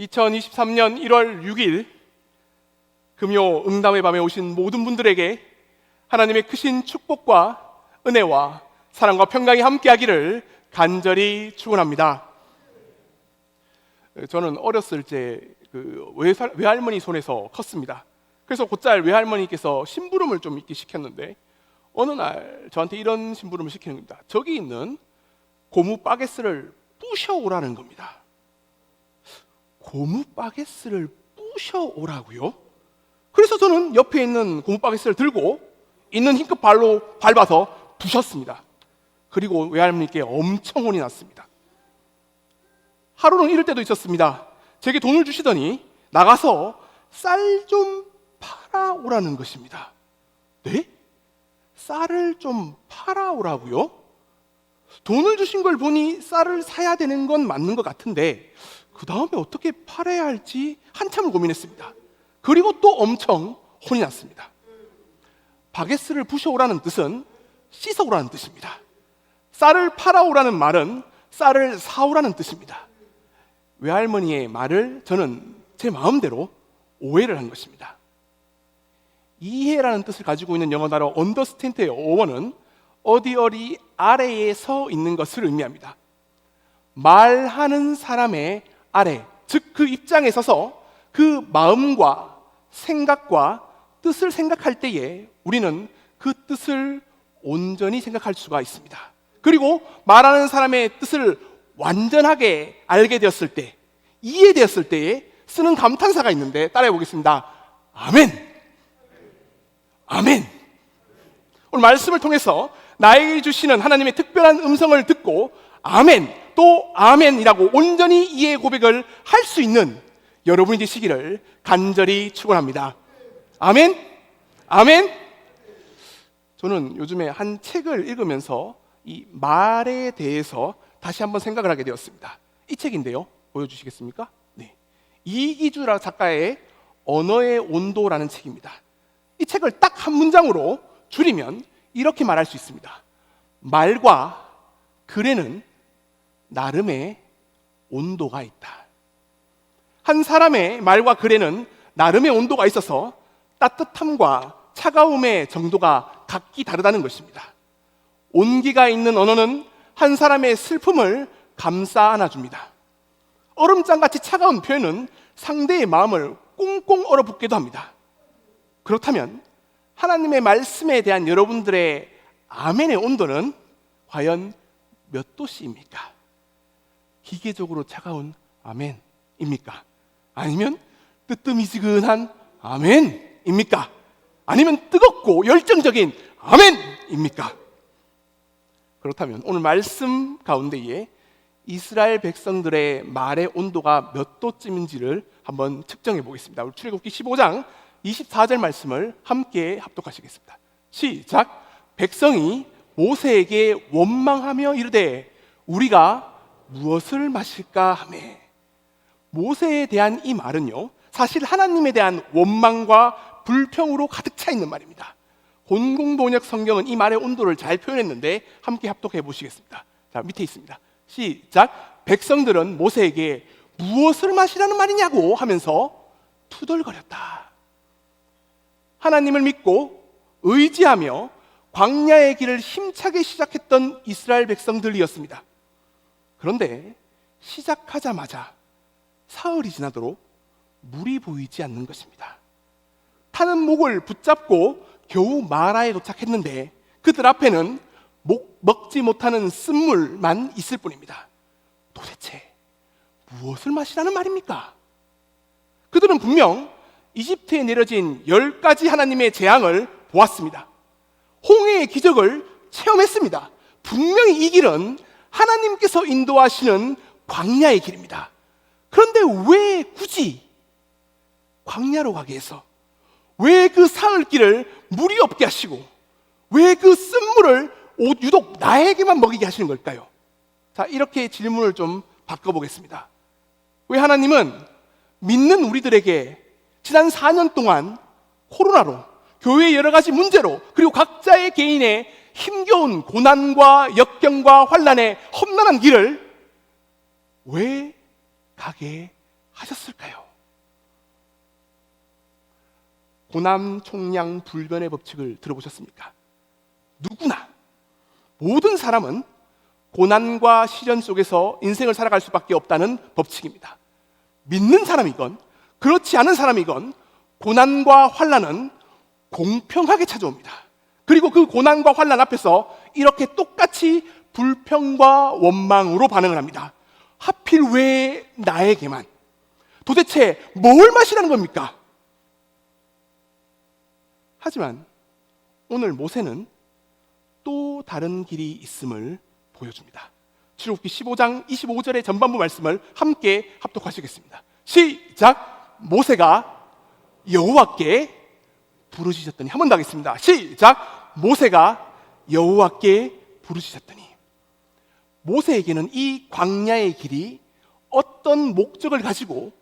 2023년 1월 6일 금요 응답의 밤에 오신 모든 분들에게 하나님의 크신 축복과 은혜와 사랑과 평강이 함께하기를 간절히 축원합니다. 저는 어렸을 때 그 외할머니 손에서 컸습니다. 그래서 곧잘 외할머니께서 심부름을 좀 있게 시켰는데 어느 날 저한테 이런 심부름을 시키는 겁니다. 저기 있는 고무 바게스를 부셔오라는 겁니다. 고무 바게스를 부셔오라고요? 그래서 저는 옆에 있는 고무 바게스를 들고 있는 힘껏 발로 밟아서 부셨습니다. 그리고 외할머니께 엄청 혼이 났습니다. 하루는 이럴 때도 있었습니다. 제게 돈을 주시더니 나가서 쌀 좀 팔아오라는 것입니다. 네? 쌀을 좀 팔아오라고요? 돈을 주신 걸 보니 쌀을 사야 되는 건 맞는 것 같은데 그 다음에 어떻게 팔아야 할지 한참을 고민했습니다. 그리고 또 엄청 혼이 났습니다. 바게스를 부셔오라는 뜻은 씻어오라는 뜻입니다. 쌀을 팔아오라는 말은 쌀을 사오라는 뜻입니다. 외할머니의 말을 저는 제 마음대로 오해를 한 것입니다. 이해라는 뜻을 가지고 있는 영어 단어 understand의 어원은 어디 어디 아래에 서 있는 것을 의미합니다. 말하는 사람의 아래, 즉 그 입장에 서서 그 마음과 생각과 뜻을 생각할 때에 우리는 그 뜻을 온전히 생각할 수가 있습니다. 그리고 말하는 사람의 뜻을 완전하게 알게 되었을 때, 이해되었을 때에 쓰는 감탄사가 있는데 따라해 보겠습니다. 아멘. 아멘. 오늘 말씀을 통해서 나에게 주시는 하나님의 특별한 음성을 듣고 아멘 또 아멘이라고 온전히 이해 고백을 할 수 있는 여러분이 되시기를 간절히 축원합니다. 아멘. 아멘. 저는 요즘에 한 책을 읽으면서 이 말에 대해서 다시 한번 생각을 하게 되었습니다. 이 책인데요. 보여주시겠습니까? 네. 이기주라 작가의 언어의 온도라는 책입니다. 이 책을 딱 한 문장으로 줄이면 이렇게 말할 수 있습니다. 말과 글에는 나름의 온도가 있다. 한 사람의 말과 글에는 나름의 온도가 있어서 따뜻함과 차가움의 정도가 각기 다르다는 것입니다. 온기가 있는 언어는 한 사람의 슬픔을 감싸 안아줍니다. 얼음장같이 차가운 표현은 상대의 마음을 꽁꽁 얼어붙게도 합니다. 그렇다면 하나님의 말씀에 대한 여러분들의 아멘의 온도는 과연 몇 도씨입니까? 기계적으로 차가운 아멘입니까? 아니면 뜨뜻미지근한 아멘입니까? 아니면 뜨겁고 열정적인 아멘입니까? 그렇다면 오늘 말씀 가운데에 이스라엘 백성들의 말의 온도가 몇 도쯤인지를 한번 측정해 보겠습니다. 우리 출애굽기 15장 24절 말씀을 함께 합독하시겠습니다. 시작. 백성이 모세에게 원망하며 이르되 우리가 무엇을 마실까 하매 모세에 대한 이 말은요. 사실 하나님에 대한 원망과 불평으로 가득 차 있는 말입니다. 본공번역 성경은 이 말의 온도를 잘 표현했는데 함께 합독해 보시겠습니다. 자, 밑에 있습니다. 시작. 백성들은 모세에게 무엇을 마시라는 말이냐고 하면서 투덜거렸다. 하나님을 믿고 의지하며 광야의 길을 힘차게 시작했던 이스라엘 백성들이었습니다. 그런데 시작하자마자 사흘이 지나도록 물이 보이지 않는 것입니다. 타는 목을 붙잡고 겨우 마라에 도착했는데 그들 앞에는 목, 먹지 못하는 쓴물만 있을 뿐입니다. 도대체 무엇을 마시라는 말입니까? 그들은 분명 이집트에 내려진 열 가지 하나님의 재앙을 보았습니다. 홍해의 기적을 체험했습니다. 분명히 이 길은 하나님께서 인도하시는 광야의 길입니다. 그런데 왜 굳이 광야로 가게 해서 왜 그 사흘 길을 물이 없게 하시고 왜 그 쓴물을 유독 나에게만 먹이게 하시는 걸까요? 자, 이렇게 질문을 좀 바꿔보겠습니다. 왜 하나님은 믿는 우리들에게 지난 4년 동안 코로나로 교회의 여러 가지 문제로 그리고 각자의 개인의 힘겨운 고난과 역경과 환란의 험난한 길을 왜 가게 하셨을까요? 고남 총량 불변의 법칙을 들어보셨습니까? 누구나 모든 사람은 고난과 시련 속에서 인생을 살아갈 수밖에 없다는 법칙입니다. 믿는 사람이건 그렇지 않은 사람이건 고난과 환란은 공평하게 찾아옵니다. 그리고 그 고난과 환란 앞에서 이렇게 똑같이 불평과 원망으로 반응을 합니다. 하필 왜 나에게만? 도대체 뭘 마시라는 겁니까? 하지만 오늘 모세는 또 다른 길이 있음을 보여줍니다. 출애굽기 15장 25절의 전반부 말씀을 함께 합독하시겠습니다. 시작. 모세가 여호와께 부르짖었더니 한 번 더 하겠습니다. 시작. 모세가 여호와께 부르짖었더니 모세에게는 이 광야의 길이 어떤 목적을 가지고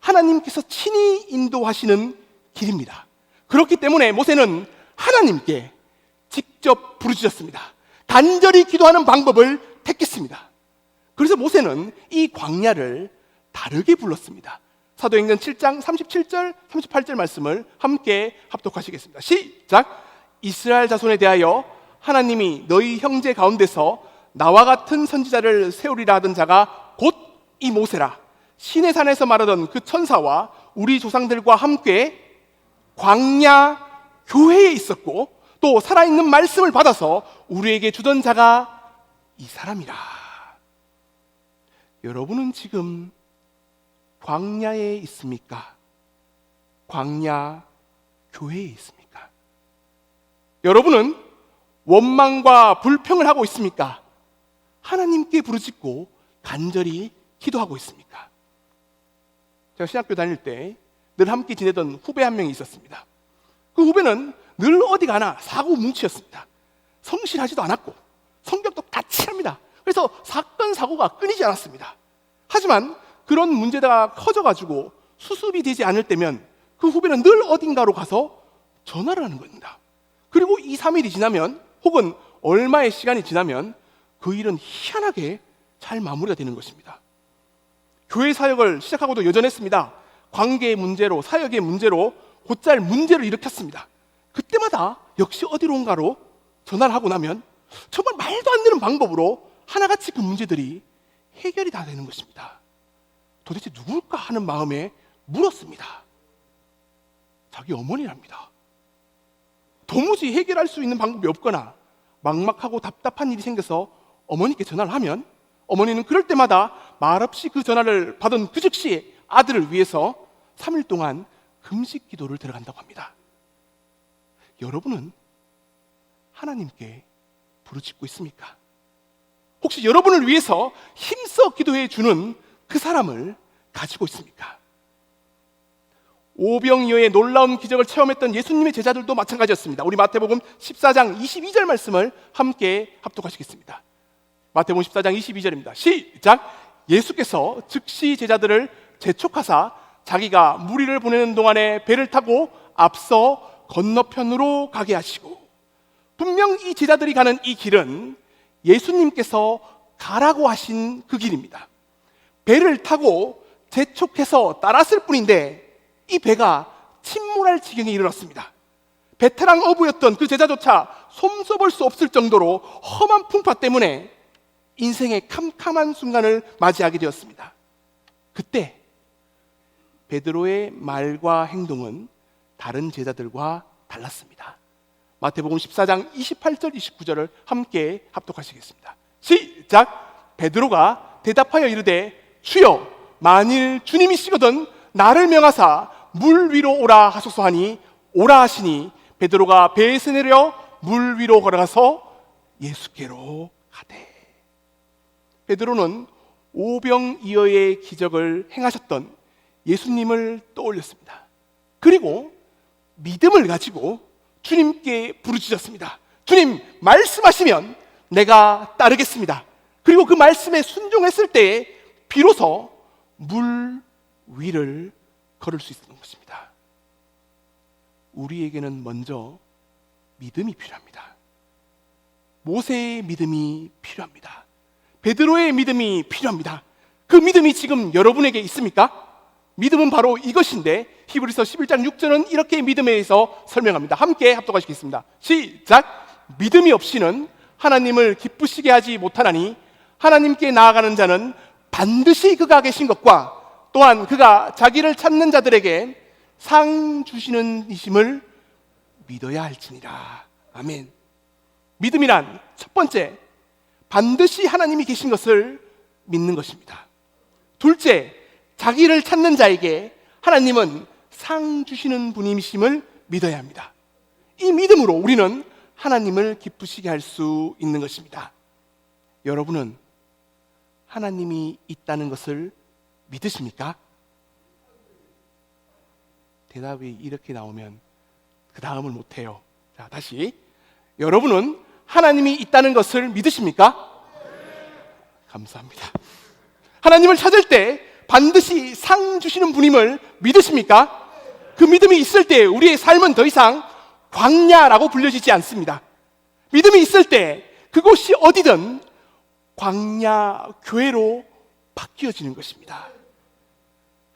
하나님께서 친히 인도하시는 길입니다. 그렇기 때문에 모세는 하나님께 직접 부르짖었습니다. 간절히 기도하는 방법을 택했습니다. 그래서 모세는 이 광야를 다르게 불렀습니다. 사도행전 7장 37절, 38절 말씀을 함께 합독하시겠습니다. 시작! 이스라엘 자손에 대하여 하나님이 너희 형제 가운데서 나와 같은 선지자를 세우리라 하던 자가 곧 이 모세라. 신의 산에서 말하던 그 천사와 우리 조상들과 함께 광야 교회에 있었고 또 살아있는 말씀을 받아서 우리에게 주던 자가 이 사람이라. 여러분은 지금 광야에 있습니까? 광야 교회에 있습니까? 여러분은 원망과 불평을 하고 있습니까? 하나님께 부르짖고 간절히 기도하고 있습니까? 제가 신학교 다닐 때 늘 함께 지내던 후배 한 명이 있었습니다. 그 후배는 늘 어디 가나 사고 뭉치였습니다. 성실하지도 않았고 성격도 까칠합니다. 그래서 사건 사고가 끊이지 않았습니다. 하지만 그런 문제가 커져가지고 수습이 되지 않을 때면 그 후배는 늘 어딘가로 가서 전화를 하는 겁니다. 그리고 2, 3일이 지나면 혹은 얼마의 시간이 지나면 그 일은 희한하게 잘 마무리가 되는 것입니다. 교회 사역을 시작하고도 여전했습니다. 관계의 문제로, 사역의 문제로 곧잘 문제를 일으켰습니다. 그때마다 역시 어디론가로 전화를 하고 나면 정말 말도 안 되는 방법으로 하나같이 그 문제들이 해결이 다 되는 것입니다. 도대체 누굴까 하는 마음에 물었습니다. 자기 어머니랍니다. 도무지 해결할 수 있는 방법이 없거나 막막하고 답답한 일이 생겨서 어머니께 전화를 하면 어머니는 그럴 때마다 말없이 그 전화를 받은 그 즉시 아들을 위해서 3일 동안 금식 기도를 들어간다고 합니다. 여러분은 하나님께 부르짖고 있습니까? 혹시 여러분을 위해서 힘써 기도해 주는 그 사람을 가지고 있습니까? 오병이어의 놀라운 기적을 체험했던 예수님의 제자들도 마찬가지였습니다. 우리 마태복음 14장 22절 말씀을 함께 합독하시겠습니다. 마태복음 14장 22절입니다. 시작. 예수께서 즉시 제자들을 재촉하사 자기가 무리를 보내는 동안에 배를 타고 앞서 건너편으로 가게 하시고 분명 이 제자들이 가는 이 길은 예수님께서 가라고 하신 그 길입니다. 배를 타고 재촉해서 따랐을 뿐인데 이 배가 침몰할 지경에 이르렀습니다. 베테랑 어부였던 그 제자조차 솜써볼 수 없을 정도로 험한 풍파 때문에 인생의 캄캄한 순간을 맞이하게 되었습니다. 그때 베드로의 말과 행동은 다른 제자들과 달랐습니다. 마태복음 14장 28절 29절을 함께 합독하시겠습니다. 시작. 베드로가 대답하여 이르되 주여 만일 주님이시거든 나를 명하사 물 위로 오라 하소서 하니 오라 하시니 베드로가 배에서 내려 물 위로 걸어가서 예수께로 가되 베드로는 오병이어의 기적을 행하셨던 예수님을 떠올렸습니다. 그리고 믿음을 가지고 주님께 부르짖었습니다. 주님, 말씀하시면 내가 따르겠습니다. 그리고 그 말씀에 순종했을 때에 비로소 물 위를 걸을 수 있는 것입니다. 우리에게는 먼저 믿음이 필요합니다. 모세의 믿음이 필요합니다. 베드로의 믿음이 필요합니다. 그 믿음이 지금 여러분에게 있습니까? 믿음은 바로 이것인데 히브리서 11장 6절은 이렇게 믿음에 대해서 설명합니다. 함께 합독하시겠습니다. 시작. 믿음이 없이는 하나님을 기쁘시게 하지 못하나니 하나님께 나아가는 자는 반드시 그가 계신 것과 또한 그가 자기를 찾는 자들에게 상 주시는 이심을 믿어야 할지니라. 아멘. 믿음이란 첫 번째 반드시 하나님이 계신 것을 믿는 것입니다. 둘째, 자기를 찾는 자에게 하나님은 상 주시는 분이심을 믿어야 합니다. 이 믿음으로 우리는 하나님을 기쁘시게 할 수 있는 것입니다. 여러분은 하나님이 있다는 것을 믿으십니까? 대답이 이렇게 나오면 그 다음을 못해요. 자, 다시. 여러분은 하나님이 있다는 것을 믿으십니까? 감사합니다. 하나님을 찾을 때 반드시 상 주시는 분임을 믿으십니까? 그 믿음이 있을 때 우리의 삶은 더 이상 광야라고 불려지지 않습니다. 믿음이 있을 때 그곳이 어디든 광야 교회로 바뀌어지는 것입니다.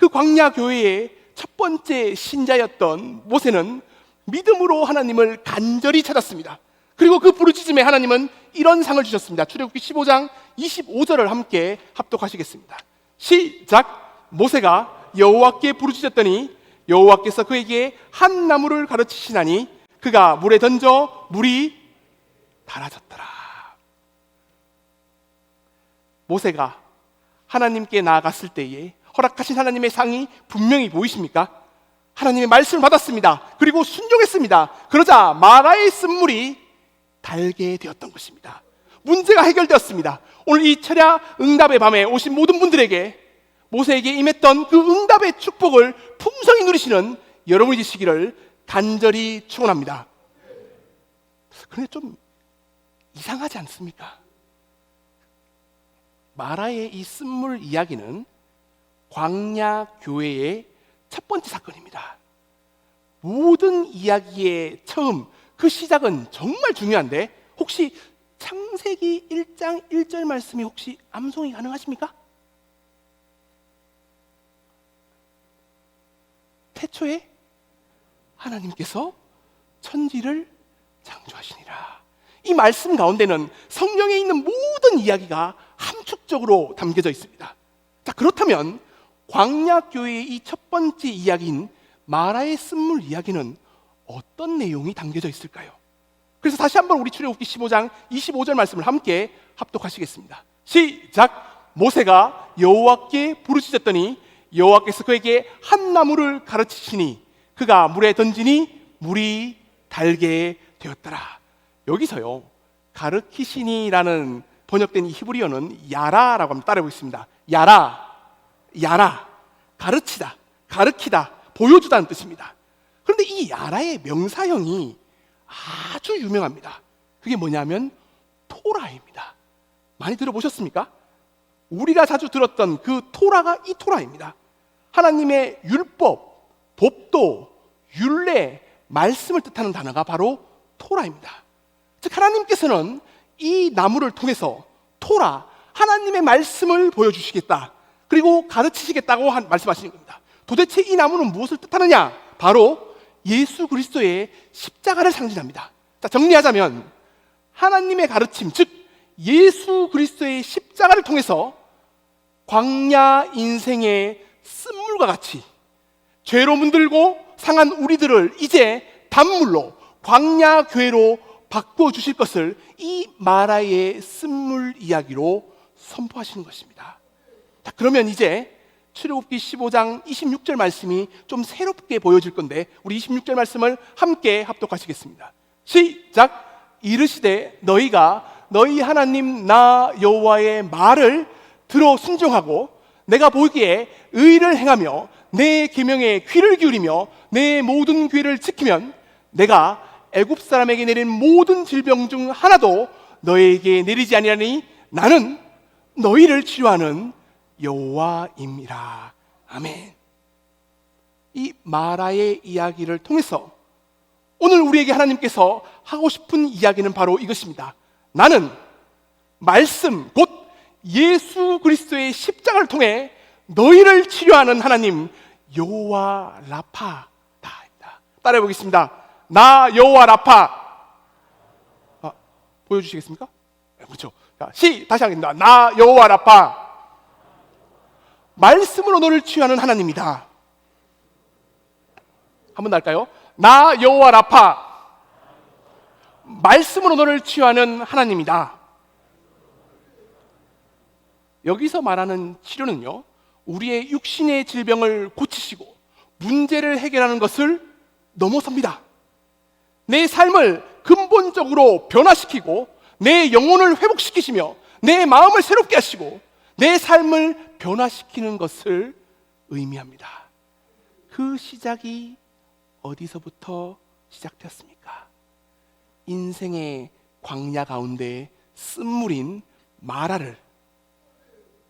그 광야 교회의 첫 번째 신자였던 모세는 믿음으로 하나님을 간절히 찾았습니다. 그리고 그 부르짖음에 하나님은 이런 상을 주셨습니다. 출애굽기 15장 25절을 함께 합독하시겠습니다. 시작. 모세가 여호와께 부르짖었더니 여호와께서 그에게 한 나무를 가르치시나니 그가 물에 던져 물이 달아졌더라. 모세가 하나님께 나아갔을 때에 허락하신 하나님의 상이 분명히 보이십니까? 하나님의 말씀을 받았습니다. 그리고 순종했습니다. 그러자 마라의 쓴물이 달게 되었던 것입니다. 문제가 해결되었습니다. 오늘 이 철야 응답의 밤에 오신 모든 분들에게 모세에게 임했던 그 응답의 축복을 풍성히 누리시는 여러분이 되시기를 간절히 축원합니다. 그런데 좀 이상하지 않습니까? 마라의 이 쓴물 이야기는 광야 교회의 첫 번째 사건입니다. 모든 이야기의 처음, 그 시작은 정말 중요한데 혹시 창세기 1장 1절 말씀이 혹시 암송이 가능하십니까? 태초에 하나님께서 천지를 창조하시니라. 이 말씀 가운데는 성경에 있는 모든 이야기가 함축적으로 담겨져 있습니다. 자, 그렇다면 광야교회의 이 첫 번째 이야기인 마라의 쓴물 이야기는 어떤 내용이 담겨져 있을까요? 그래서 다시 한번 우리 출애굽기 15장 25절 말씀을 함께 합독하시겠습니다. 시작. 모세가 여호와께 부르짖었더니 여호와께서 그에게 한 나무를 가르치시니 그가 물에 던지니 물이 달게 되었더라. 여기서요. 가르키시니라는 번역된 이 히브리어는 야라라고 하면 따르고 있습니다. 야라, 야라, 가르치다, 가르키다, 보여주다는 뜻입니다. 그런데 이 야라의 명사형이 아주 유명합니다. 그게 뭐냐면 토라입니다. 많이 들어보셨습니까? 우리가 자주 들었던 그 토라가 이 토라입니다. 하나님의 율법, 법도, 율례, 말씀을 뜻하는 단어가 바로 토라입니다. 즉 하나님께서는 이 나무를 통해서 토라 하나님의 말씀을 보여주시겠다. 그리고 가르치시겠다고 한, 말씀하시는 겁니다. 도대체 이 나무는 무엇을 뜻하느냐? 바로 예수 그리스도의 십자가를 상징합니다. 자, 정리하자면 하나님의 가르침, 즉 예수 그리스도의 십자가를 통해서 광야 인생의 쓴물과 같이 죄로 문들고 상한 우리들을 이제 단물로 광야 교회로 바꿔 주실 것을 이 마라의 쓴물 이야기로 선포하시는 것입니다. 자, 그러면 이제 출애굽기 15장 26절 말씀이 좀 새롭게 보여질 건데 우리 26절 말씀을 함께 합독하시겠습니다. 시작 이르시되 너희가 너희 하나님 나 여호와의 말을 들어 순종하고 내가 보기에 의를 행하며 내 계명에 귀를 기울이며 내 모든 귀를 지키면 내가 애굽 사람에게 내린 모든 질병 중 하나도 너에게 내리지 아니하니 나는 너희를 치료하는 여호와임이라. 아멘. 이 마라의 이야기를 통해서 오늘 우리에게 하나님께서 하고 싶은 이야기는 바로 이것입니다. 나는 말씀 곧 예수 그리스도의 십자가를 통해 너희를 치료하는 하나님 여호와 라파다입니다. 따라해 보겠습니다. 나 여호와 라파. 아, 보여주시겠습니까? 네, 그렇죠. 자, 시 다시 하겠습니다. 나 여호와 라파. 말씀으로 너를 치유하는 하나님이다. 한번더 할까요? 나 여호와 라파. 말씀으로 너를 치유하는 하나님이다. 여기서 말하는 치료는요, 우리의 육신의 질병을 고치시고 문제를 해결하는 것을 넘어섭니다. 내 삶을 근본적으로 변화시키고 내 영혼을 회복시키시며 내 마음을 새롭게 하시고 내 삶을 변화시키는 것을 의미합니다. 그 시작이 어디서부터 시작되었습니까? 인생의 광야 가운데 쓴물인 마라를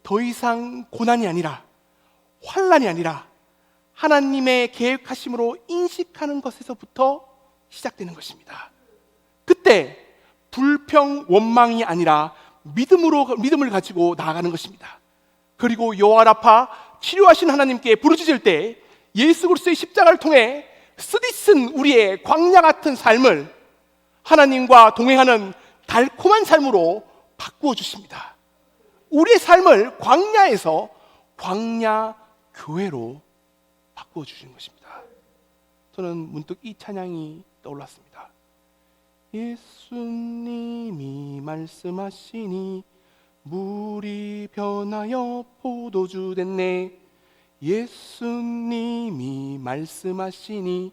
더 이상 고난이 아니라 환란이 아니라 하나님의 계획하심으로 인식하는 것에서부터 시작되는 것입니다. 그때 불평 원망이 아니라 믿음으로 믿음을 가지고 나아가는 것입니다. 그리고 여호와 라파 치료하신 하나님께 부르짖을 때 예수 그리스도의 십자가를 통해 쓰디쓴 우리의 광야 같은 삶을 하나님과 동행하는 달콤한 삶으로 바꾸어 주십니다. 우리의 삶을 광야에서 광야 교회로 바꾸어 주시는 것입니다. 저는 문득 이 찬양이 떠올랐습니다. 예수님이 말씀하시니 물이 변하여 포도주 됐네. 예수님이 말씀하시니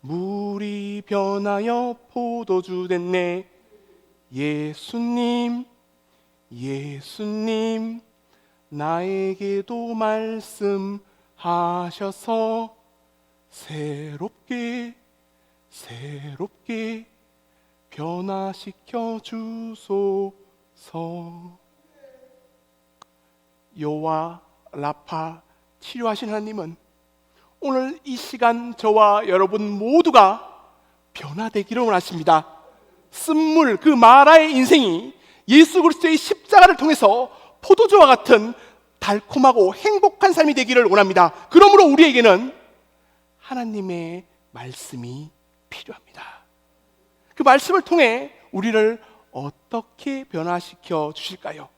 물이 변하여 포도주 됐네. 예수님, 예수님, 나에게도 말씀하셔서 새롭게, 새롭게 변화시켜 주소서. 여호와 라파 치료하신 하나님은 오늘 이 시간 저와 여러분 모두가 변화되기를 원하십니다. 쓴물 그 마라의 인생이 예수 그리스도의 십자가를 통해서 포도주와 같은 달콤하고 행복한 삶이 되기를 원합니다. 그러므로 우리에게는 하나님의 말씀이 필요합니다. 그 말씀을 통해 우리를 어떻게 변화시켜 주실까요?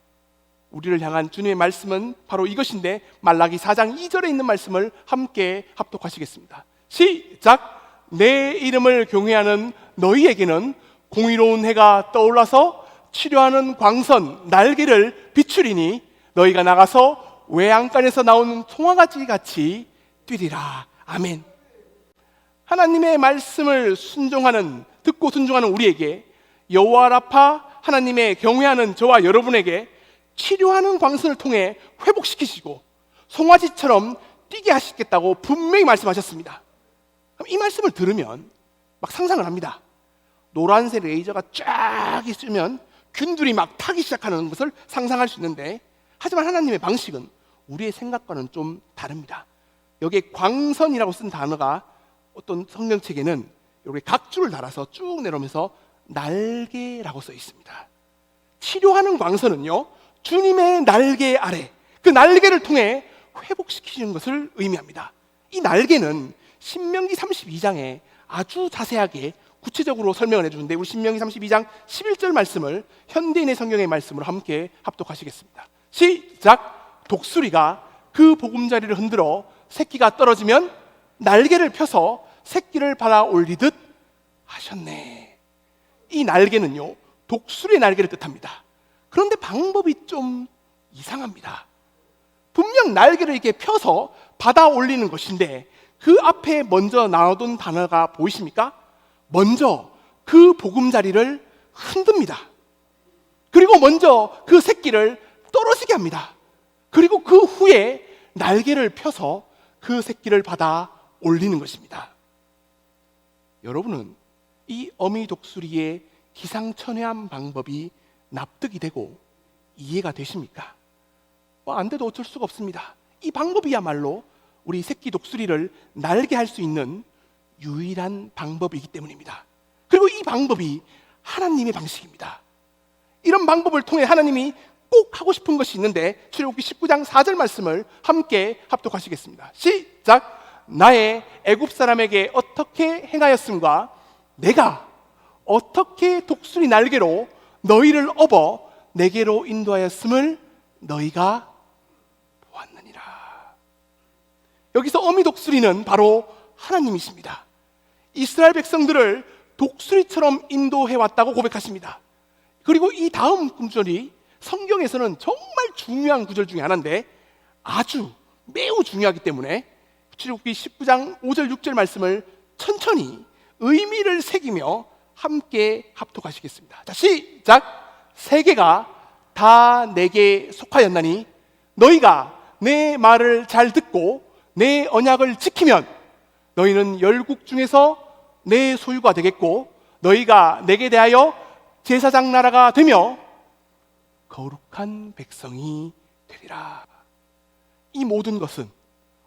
우리를 향한 주님의 말씀은 바로 이것인데 말라기 4장 2절에 있는 말씀을 함께 합독하시겠습니다. 시작. 내 이름을 경외하는 너희에게는 공의로운 해가 떠올라서 치료하는 광선 날개를 비추리니 너희가 나가서 외양간에서 나온 송아가지 같이 뛰리라. 아멘. 하나님의 말씀을 순종하는 듣고 순종하는 우리에게 여호와 라파 하나님의 경외하는 저와 여러분에게 치료하는 광선을 통해 회복시키시고 송아지처럼 뛰게 하시겠다고 분명히 말씀하셨습니다. 이 말씀을 들으면 막 상상을 합니다. 노란색 레이저가 쫙 있으면 균들이 막 타기 시작하는 것을 상상할 수 있는데 하지만 하나님의 방식은 우리의 생각과는 좀 다릅니다. 여기에 광선이라고 쓴 단어가 어떤 성경책에는 여기 각줄을 달아서 쭉 내려오면서 날개라고 써 있습니다. 치료하는 광선은요, 주님의 날개 아래, 그 날개를 통해 회복시키는 것을 의미합니다. 이 날개는 신명기 32장에 아주 자세하게 구체적으로 설명을 해주는데 우리 신명기 32장 11절 말씀을 현대인의 성경의 말씀으로 함께 합독하시겠습니다. 시작! 독수리가 그 보금자리를 흔들어 새끼가 떨어지면 날개를 펴서 새끼를 받아 올리듯 하셨네. 이 날개는요, 독수리의 날개를 뜻합니다. 그런데 방법이 좀 이상합니다. 분명 날개를 이렇게 펴서 받아 올리는 것인데 그 앞에 먼저 나오던 단어가 보이십니까? 먼저 그 보금자리를 흔듭니다. 그리고 먼저 그 새끼를 떨어지게 합니다. 그리고 그 후에 날개를 펴서 그 새끼를 받아 올리는 것입니다. 여러분은 이 어미 독수리의 기상천외한 방법이 납득이 되고 이해가 되십니까? 뭐 안 돼도 어쩔 수가 없습니다. 이 방법이야말로 우리 새끼 독수리를 날게 할 수 있는 유일한 방법이기 때문입니다. 그리고 이 방법이 하나님의 방식입니다. 이런 방법을 통해 하나님이 꼭 하고 싶은 것이 있는데 출애굽기 19장 4절 말씀을 함께 합독하시겠습니다. 시작. 나의 애굽 사람에게 어떻게 행하였음과 내가 어떻게 독수리 날개로 너희를 업어 내게로 인도하였음을 너희가 보았느니라. 여기서 어미 독수리는 바로 하나님이십니다. 이스라엘 백성들을 독수리처럼 인도해 왔다고 고백하십니다. 그리고 이 다음 구절이 성경에서는 정말 중요한 구절 중에 하나인데 아주 매우 중요하기 때문에 출애굽기 19장 5절 6절 말씀을 천천히 의미를 새기며 함께 합독하시겠습니다. 자, 시작. 세계가 다 내게 속하였나니 너희가 내 말을 잘 듣고 내 언약을 지키면 너희는 열국 중에서 내 소유가 되겠고 너희가 내게 대하여 제사장 나라가 되며 거룩한 백성이 되리라. 이 모든 것은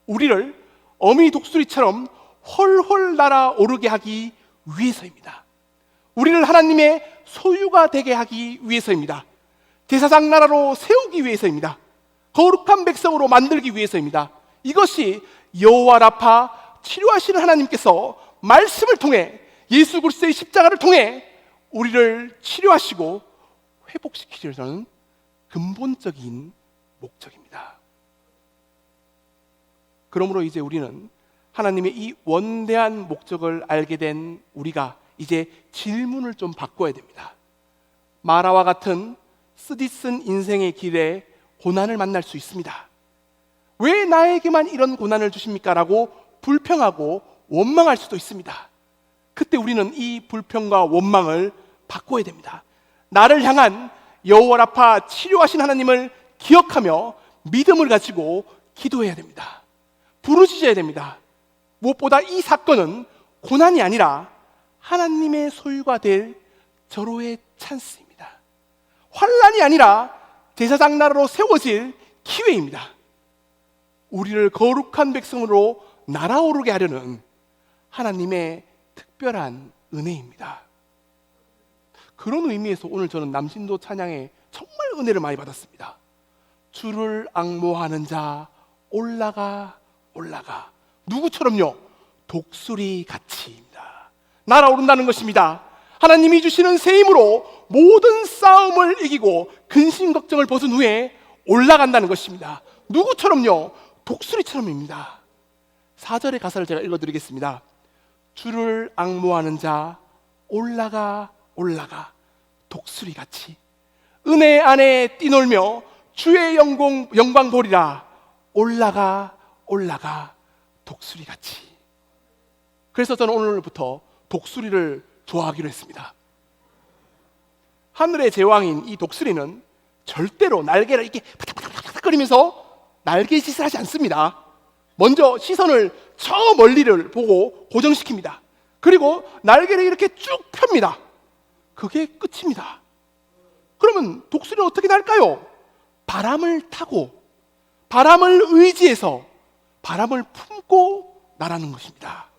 우리를 어미 독수리처럼 헐헐 날아오르게 하기 위해서입니다. 우리를 하나님의 소유가 되게 하기 위해서입니다. 제사장 나라로 세우기 위해서입니다. 거룩한 백성으로 만들기 위해서입니다. 이것이 여호와 라파 치료하시는 하나님께서 말씀을 통해 예수 그리스도의 십자가를 통해 우리를 치료하시고 회복시키려는 근본적인 목적입니다. 그러므로 이제 우리는 하나님의 이 원대한 목적을 알게 된 우리가 이제 질문을 좀 바꿔야 됩니다. 마라와 같은 쓰디쓴 인생의 길에 고난을 만날 수 있습니다. 왜 나에게만 이런 고난을 주십니까? 라고 불평하고 원망할 수도 있습니다. 그때 우리는 이 불평과 원망을 바꿔야 됩니다. 나를 향한 여호와 라파 치료하신 하나님을 기억하며 믿음을 가지고 기도해야 됩니다. 부르짖어야 됩니다. 무엇보다 이 사건은 고난이 아니라 하나님의 소유가 될 절호의 찬스입니다. 환란이 아니라 제사장 나라로 세워질 기회입니다. 우리를 거룩한 백성으로 날아오르게 하려는 하나님의 특별한 은혜입니다. 그런 의미에서 오늘 저는 남신도 찬양에 정말 은혜를 많이 받았습니다. 주를 악모하는 자 올라가 올라가 누구처럼요? 독수리 같이입니다. 날아오른다는 것입니다. 하나님이 주시는 새 힘으로 모든 싸움을 이기고 근심 걱정을 벗은 후에 올라간다는 것입니다. 누구처럼요? 독수리처럼입니다. 4절의 가사를 제가 읽어드리겠습니다. 주를 악모하는 자 올라가 올라가 독수리 같이 은혜 안에 뛰놀며 주의 영광 영광 보리라 올라가 올라가 독수리 같이 그래서 저는 오늘부터 독수리를 좋아하기로 했습니다. 하늘의 제왕인 이 독수리는 절대로 날개를 이렇게 파닥파닥파닥거리면서 날개짓을 하지 않습니다. 먼저 시선을 저 멀리를 보고 고정시킵니다. 그리고 날개를 이렇게 쭉 펴니다. 그게 끝입니다. 그러면 독수리는 어떻게 날까요? 바람을 타고 바람을 의지해서 바람을 품고 나라는 것입니다.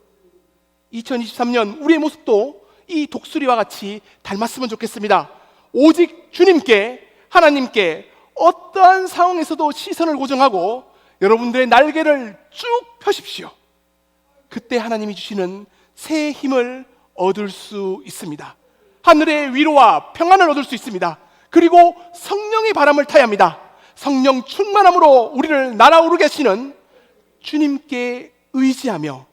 2023년 우리의 모습도 이 독수리와 같이 닮았으면 좋겠습니다. 오직 주님께 하나님께 어떠한 상황에서도 시선을 고정하고 여러분들의 날개를 쭉 펴십시오. 그때 하나님이 주시는 새 힘을 얻을 수 있습니다. 하늘의 위로와 평안을 얻을 수 있습니다. 그리고 성령의 바람을 타야 합니다. 성령 충만함으로 우리를 날아오르게 하시는 주님께 의지하며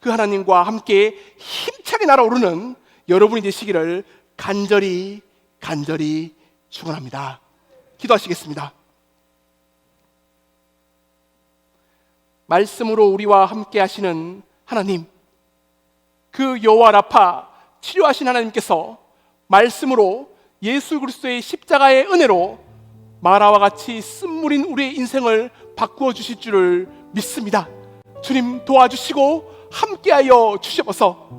그 하나님과 함께 힘차게 날아오르는 여러분이 되시기를 간절히 간절히 축원합니다. 기도하시겠습니다. 말씀으로 우리와 함께 하시는 하나님, 그 여호와 라파 치료하신 하나님께서 말씀으로 예수 그리스도의 십자가의 은혜로 마라와 같이 쓴물인 우리의 인생을 바꾸어 주실 줄을 믿습니다. 주님 도와주시고 함께하여 주셔서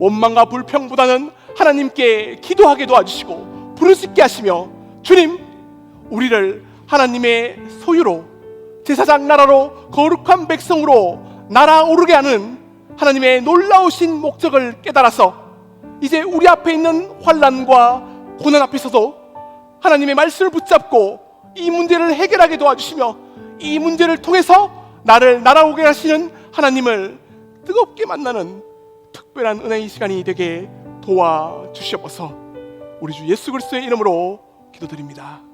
원망과 불평보다는 하나님께 기도하게 도와주시고 부르짖게 하시며 주님 우리를 하나님의 소유로 제사장 나라로 거룩한 백성으로 날아오르게 하는 하나님의 놀라우신 목적을 깨달아서 이제 우리 앞에 있는 환란과 고난 앞에서도 하나님의 말씀을 붙잡고 이 문제를 해결하게 도와주시며 이 문제를 통해서 나를 날아오게 하시는 하나님을 뜨겁게 만나는 특별한 은혜의 시간이 되게 도와 주시옵소서. 우리 주 예수 그리스도의 이름으로 기도드립니다.